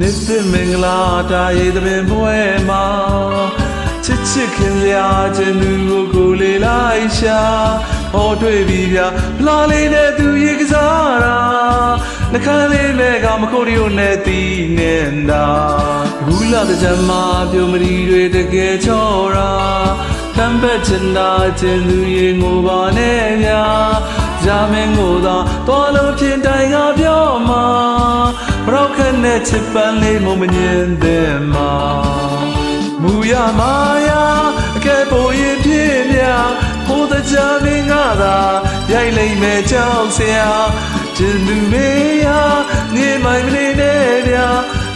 နေသမင်္ဂလာတာရေသပင်ပွဲမှာချစ်ချစ်ခင်စရာခြင်းသူကိုကိုလေးလိုက်ရှာဟောတွေ့ပြီဗျာဖလားလေးနဲ့သူရေကစားတာနှခမ်းလေးနဲ့ကမခုတ်ရုံနဲ့တီးနေတာဘူးလာတဲ့ချမ်းမှာပြုံးမရီတွေတကယ်ချောတာတမ်းပက်ချင်တာခြင်းသူရေငိုပါနဲ့ဗျာဂျာမင်းကိုသာတော်လုံးဖြင့်တိုင်ကပြောမှာဘ ရောက်ခနဲ့ချစ်ပန်းလေးမမငင်းတဲ့မှာမူရမာယာအကဲပေါ်ရင်ပြင်းမြဟိုတကြမင်းကသာရိုက်လိမ့်မယ်ကြောက်စရာကျင်သူမေးယာနေမိုင်မလေးနဲ့ဗျာ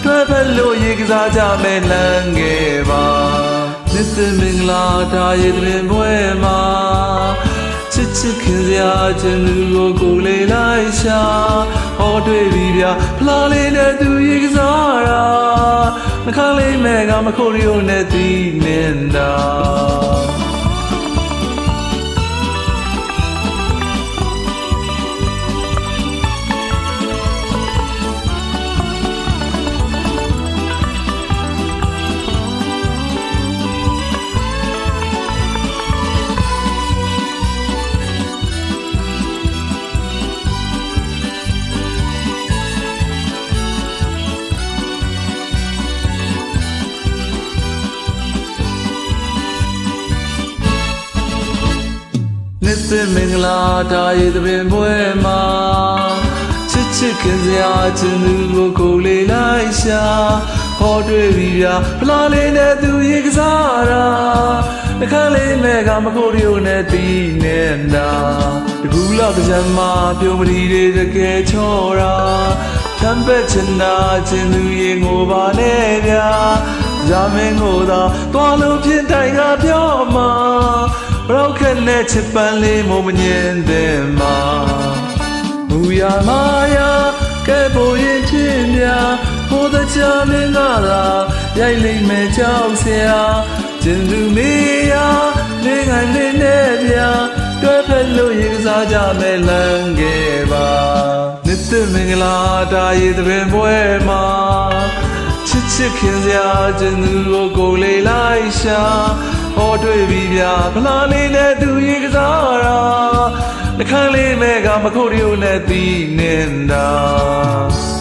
တွဲဖက်လို့ရေကစားကြမယ်လမ်းငယ်ပါနှစ်သမင်္ဂလာတာရေတွင်ပွဲမှာချစ်ချစ်ခင်စရာခြင်းသူကိုကိုယ်လေးလိုက်ရှာဟောတွေ့ပြီဗျာဖလားလေးနဲ့သူရေကစားတာနှ ခမ်းလေးမဲ့ကမခိုးရုံနဲ့တီးနေတာ နှစ်သမင်္ဂလာတာရေသပင်ပွဲမှာချစ်ချစ်ခင်စရာခြင်းသူကိုကိုယ်လေးလိုက်ရှာဟောတွေ့ပြီဗျာဖလားလေးနဲ့သူရေကစားတာနှခမ်းလေးမဲ့ကမကိုရီယိုနဲ့တီးနေတာတကူလောက်တစ်ချက်မှပြုံးပရီတွေတကယ်ချောတာတမ်းပက်ချင်တာခြင်းသူရေငိုပါနဲ့ဗျာဇာမင်းကိုသာသွားလို့ဖြင့်တိုင်ကပြောမှာ ဘရောက်ခက်နဲ့ချစ်ပန်းလေးမမငင်းတဲ့မှာမူရမာယာကဲပေါ်ရင်ဖြစ်များဟိုတချာမင်းကသာရိုက်လိမ့်မယ်ကြောက်စရာကျင်သူမေယာနေငိုင်လေးနဲ့ဗျာတွဲဖက်လို့ရေကစားကြမယ်လမ်းခဲ့ပါနှစ်သမင်္ဂလာတာရေသပင်ပွဲမှာချစ်ချစ်ခင်စရာကျင်သူကိုကိုယ်လေးလိုက်ရှာ ဟောတွေ့ပြီဗျာဖလားလေးနဲ့သူရေကစားတာနှခမ်းလေးမဲ့ကမခုတ်ရုံနဲ့တီးနေတာ